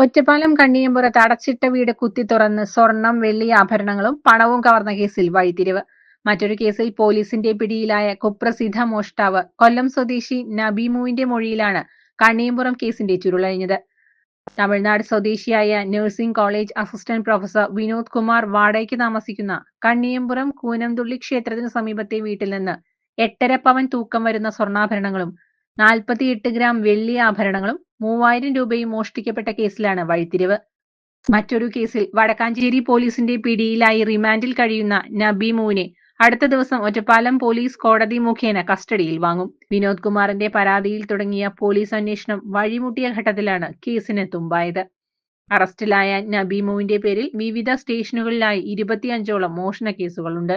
ഒറ്റപ്പാലം കണ്ണിയമ്പുറത്ത് അടച്ചിട്ട വീട് കുത്തി തുറന്ന് സ്വർണം വെള്ളി ആഭരണങ്ങളും പണവും കവർന്ന കേസിൽ വഴിത്തിരിവ്. മറ്റൊരു കേസിൽ പോലീസിന്റെ പിടിയിലായ കുപ്രസിദ്ധ മോഷ്ടാവ് കൊല്ലം സ്വദേശി നബീമുവിന്റെ മൊഴിയിലാണ് കണ്ണിയമ്പുറം കേസിന്റെ ചുരുളഴിഞ്ഞത്. തമിഴ്നാട് സ്വദേശിയായ nursing college assistant professor Vinod Kumar വാടകയ്ക്ക് താമസിക്കുന്ന കണ്ണിയമ്പുറം കൂനംതുള്ളി ക്ഷേത്രത്തിന് സമീപത്തെ വീട്ടിൽ നിന്ന് എട്ടര പവൻ തൂക്കം വരുന്ന സ്വർണാഭരണങ്ങളും നാൽപ്പത്തിയെട്ട് ഗ്രാം വെള്ളി ആഭരണങ്ങളും മൂവായിരം രൂപയും മോഷ്ടിക്കപ്പെട്ട കേസിലാണ് വഴിത്തിരിവ്. മറ്റൊരു കേസിൽ വടക്കാഞ്ചേരി പോലീസിന്റെ പിടിയിലായി റിമാൻഡിൽ കഴിയുന്ന നബീമുവിനെ അടുത്ത ദിവസം ഒറ്റപ്പാലം പോലീസ് കോടതി മുഖേന കസ്റ്റഡിയിൽ വാങ്ങും. വിനോദ് കുമാറിന്റെ പരാതിയിൽ തുടങ്ങിയ പോലീസ് അന്വേഷണം വഴിമുട്ടിയ ഘട്ടത്തിലാണ് കേസിന് തുമ്പായത്. അറസ്റ്റിലായ നബീമുവിന്റെ പേരിൽ വിവിധ സ്റ്റേഷനുകളിലായി ഇരുപത്തിയഞ്ചോളം മോഷണ കേസുകളുണ്ട്.